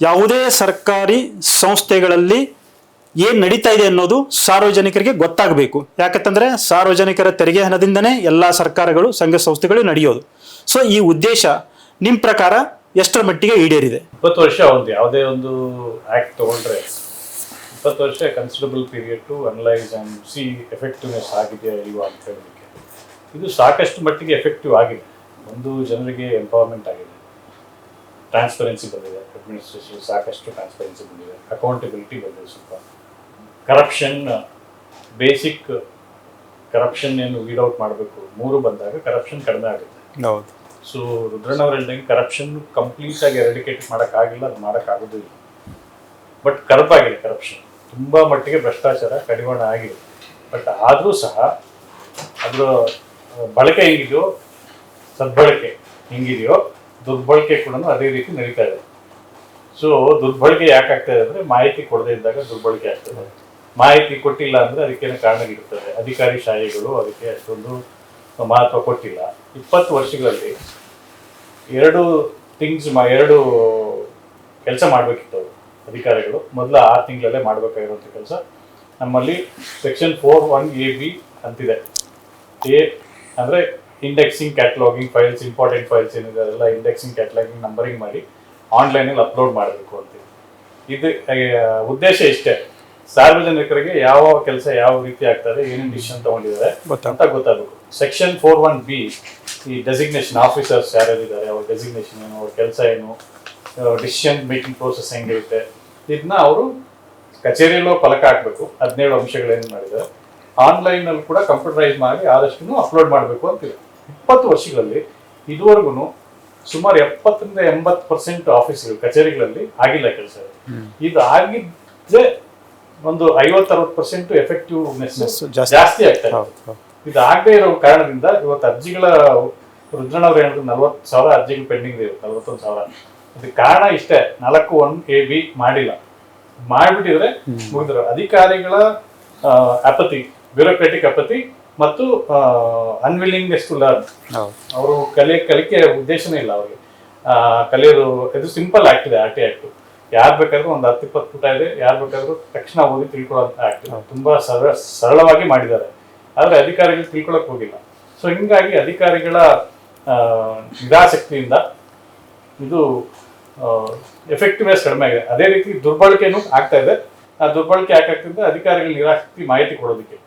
ಯಾವುದೇ ಸರ್ಕಾರಿ ಸಂಸ್ಥೆಗಳಲ್ಲಿ ಏನು ನಡೀತಾ ಇದೆ ಅನ್ನೋದು ಸಾರ್ವಜನಿಕರಿಗೆ ಗೊತ್ತಾಗಬೇಕು. ಯಾಕಂತಂದರೆ ಸಾರ್ವಜನಿಕರ ತೆರಿಗೆ ಹಣದಿಂದನೇ ಎಲ್ಲ ಸರ್ಕಾರಗಳು, ಸಂಘ ಸಂಸ್ಥೆಗಳು ನಡೆಯೋದು. ಸೊ ಈ ಉದ್ದೇಶ ನಿಮ್ಮ ಪ್ರಕಾರ ಎಷ್ಟರ ಮಟ್ಟಿಗೆ ಈಡೇರಿದೆ? ಇಪ್ಪತ್ತು ವರ್ಷ ಒಂದು, ಯಾವುದೇ ಒಂದು ಆ್ಯಕ್ಟ್ ತಗೊಂಡ್ರೆ. ಇಪ್ಪತ್ತು ವರ್ಷ considerable period to analyse and see effectiveness ಆಗಿದೆಯಾ ಇಲ್ವಾ ಅಂತ ಹೇಳೋದಕ್ಕೆ. ಇದು ಸಾಕಷ್ಟು ಮಟ್ಟಿಗೆ ಎಫೆಕ್ಟಿವ್ ಆಗಿದೆ. ಒಂದು ಜನರಿಗೆ ಎಂಪವರ್ಮೆಂಟ್ ಆಗಿದೆ. ಟ್ರಾನ್ಸ್ಪರೆನ್ಸಿ ಬಂದಿದೆ. ಅಡ್ಮಿನಿಸ್ಟ್ರೇಷನ್ ಸಾಕಷ್ಟು ಟ್ರಾನ್ಸ್ಪರೆನ್ಸಿ ಬಂದಿದೆ. ಅಕೌಂಟಬಿಲಿಟಿ ಬಂದಿದೆ ಸ್ವಲ್ಪ. ಕರಪ್ಷನ್ ಬೇಸಿಕ್ ಕರಪ್ಷನ್ ಏನು ವೀಡ್ ಔಟ್ ಮಾಡಬೇಕು. ಮೂರು ಬಂದಾಗ ಕರಪ್ಷನ್ ಕಡಿಮೆ ಆಗುತ್ತೆ. ಸೊ ರುದ್ರಣ್ಣ ಅವ್ರು ಹೇಳ್ದಂಗೆ ಕರಪ್ಷನ್ ಕಂಪ್ಲೀಟ್ ಆಗಿ ಎರಡಿಕೇಟ್ ಮಾಡೋಕ್ಕಾಗಿಲ್ಲ ಅದು ಮಾಡೋಕ್ಕಾಗೋದಿಲ್ಲ ಬಟ್ ಕರಪಾಗಿದೆ ಕರಪ್ಷನ್ ತುಂಬ ಮಟ್ಟಿಗೆ ಭ್ರಷ್ಟಾಚಾರ ಕಡಿವಾಣ ಆಗಿದೆ. ಬಟ್ ಆದರೂ ಸಹ ಅದರ ಬಳಕೆ ಹೆಂಗಿದೆಯೋ ಸದ್ಬಳಕೆ ಹೆಂಗಿದೆಯೋ ದುರ್ಬಳಕೆ ಕೂಡ ಅದೇ ರೀತಿ ನಡೀತಾ ಇದೆ. ಸೊ ದುರ್ಬಳಕೆ ಯಾಕೆ ಆಗ್ತಾ ಇದೆ ಅಂದ್ರೆ ಮಾಹಿತಿ ಕೊಡದೇ ಇದ್ದಾಗ ದುರ್ಬಳಕೆ ಆಗ್ತದೆ ಮಾಹಿತಿ ಕೊಟ್ಟಿಲ್ಲ ಅಂದ್ರೆ ಅದಕ್ಕೇನು ಇರ್ತದೆ ಅಧಿಕಾರಿ ಶಾಹಿಗಳು ಅದಕ್ಕೆ ಅಷ್ಟೊಂದು ಮಹತ್ವ ಕೊಟ್ಟಿಲ್ಲ. ಇಪ್ಪತ್ತು ವರ್ಷಗಳಲ್ಲಿ ಎರಡು ಥಿಂಗ್ಸ್ ಎರಡು ಕೆಲಸ ಮಾಡಬೇಕಿತ್ತು ಅಧಿಕಾರಿಗಳು. ಮೊದಲ ಆರು ತಿಂಗಳಲ್ಲೇ ಮಾಡಬೇಕಾಗಿರುವಂಥ ಕೆಲಸ. ನಮ್ಮಲ್ಲಿ section four one A B ಅಂತಿದೆ. ಎ ಅಂದರೆ indexing cataloguing files important files ಏನಿದೆ ಅದೆಲ್ಲ ಇಂಡೆಕ್ಸಿಂಗ್ ಕ್ಯಾಟ್ಲಾಗಿಂಗ್ ನಂಬರಿಂಗ್ ಮಾಡಿ ಆನ್ಲೈನಲ್ಲಿ ಅಪ್ಲೋಡ್ ಮಾಡಬೇಕು ಅಂತ. ಇದು ಉದ್ದೇಶ ಇಷ್ಟೇ. ಸಾರ್ವಜನಿಕರಿಗೆ ಯಾವ ಕೆಲಸ ಯಾವ ರೀತಿ ಆಗ್ತದೆ ಏನೇನು ಡಿಸಿಷನ್ ತಗೊಂಡಿದ್ದಾರೆ. ಅಂತ ಗೊತ್ತಾಗಬೇಕು. ಸೆಕ್ಷನ್ ಫೋರ್ ಒನ್ ಬಿ ಈ ಡೆಸಿಗ್ನೇಷನ್ ಆಫೀಸರ್ಸ್ ಯಾರ್ಯಾರಿದ್ದಾರೆ ಅವ್ರ ಡೆಸಿಗ್ನೇಷನ್ ಏನು ಅವ್ರ ಕೆಲಸ ಏನು ಡಿಸಿಷನ್ ಮೇಕಿಂಗ್ ಪ್ರೋಸೆಸ್ ಹೆಂಗಿರುತ್ತೆ ಇದನ್ನ ಅವರು ಕಚೇರಿಯಲ್ಲೂ ಫಲಕ ಹಾಕಬೇಕು. ಹದಿನೇಳು ಅಂಶಗಳೇನು ಮಾಡಿದ್ದಾರೆ. ಆನ್ಲೈನಲ್ಲಿ ಕೂಡ ಕಂಪ್ಯೂಟರೈಸ್ ಮಾಡಿ ಆದಷ್ಟು ಅಪ್ಲೋಡ್ ಮಾಡಬೇಕು ಅಂತಿದೆ ಇಪ್ಪತ್ತು ವರ್ಷಗಳಲ್ಲಿ ಇದುವರೆಗೂ ಸುಮಾರು ಎಪ್ಪತ್ತರಿಂದ ಎಂಬತ್ತು ಪರ್ಸೆಂಟ್ ಆಫೀಸ್ಗಳು ಕಚೇರಿಗಳಲ್ಲಿ ಆಗಿಲ್ಲ ಕೆಲಸ. ಇದು ಆಗಿದ್ದೇ ಒಂದು ಐವತ್ತರವತ್ತು ಪರ್ಸೆಂಟ್ ಎಫೆಕ್ಟಿವ್ನೆಸ್ ಜಾಸ್ತಿ. ಜಾಸ್ತಿ ಆಗ್ತಾ ಇದೆ ಆಗದೆ ಇರೋ ಕಾರಣದಿಂದ ಇವತ್ತು ಅರ್ಜಿಗಳ ರುದ್ರಣ ಅವರು ಹೇಳಿದ್ರು ನಲ್ವತ್ತು ಸಾವಿರ ಅರ್ಜಿಗಳು ಪೆಂಡಿಂಗ್ ಇದೆ ನಲ್ವತ್ತೊಂದು ಸಾವಿರ. ಅದಕ್ಕೆ ಕಾರಣ ಇಷ್ಟೇ ನಾಲ್ಕು ಒನ್ ಎ ಬಿ ಮಾಡಿಲ್ಲ. ಮಾಡಿಬಿಟ್ಟಿದ್ರೆ ಮುಗಿದ್ರು ಅಧಿಕಾರಿಗಳ ಅಪತಿ ಬ್ಯೂರೋಕ್ರೆಟಿಕ್ ಅಪತಿ ಮತ್ತು ಅನ್ವಿಲ್ಲಿಂಗ್ ಟು ಲರ್ನ್ ಅವರು ಕಲಿ ಕಲಿಕೆ ಉದ್ದೇಶನೇ ಇಲ್ಲ ಅವ್ರಿಗೆ. ಕಲಿಯೋದು ಇದು ಸಿಂಪಲ್ ಆಕ್ಟ್ ಇದೆ ಆರ್ ಟಿ ಆಕ್ಟ್. ಯಾರು ಬೇಕಾದ್ರೂ ಒಂದು ಹತ್ತು ಇಪ್ಪತ್ತು ಪುಟ ಇದೆ ಯಾರು ಬೇಕಾದ್ರೂ ತಕ್ಷಣ ಹೋಗಿ ತಿಳ್ಕೊಳ್ಳೋಂತ ಆಕ್ಟ್ ತುಂಬ ಸರಳ ಸರಳವಾಗಿ ಮಾಡಿದ್ದಾರೆ. ಆದರೆ ಅಧಿಕಾರಿಗಳು ತಿಳ್ಕೊಳಕ್ ಹೋಗಿಲ್ಲ. ಸೊ ಹಿಂಗಾಗಿ ಅಧಿಕಾರಿಗಳ ನಿರಾಸಕ್ತಿಯಿಂದ ಇದು ಎಫೆಕ್ಟಿವ್ನೆಸ್ ಕಡಿಮೆ ಆಗಿದೆ. ಅದೇ ರೀತಿ ದುರ್ಬಳಕೆನೂ ಆಗ್ತಾ ಇದೆ. ಆ ದುರ್ಬಳಕೆ ಯಾಕಾಗ್ತಿದೆ ಅಧಿಕಾರಿಗಳ ನಿರಾಸಕ್ತಿ ಮಾಹಿತಿ ಕೊಡೋದಕ್ಕೆ.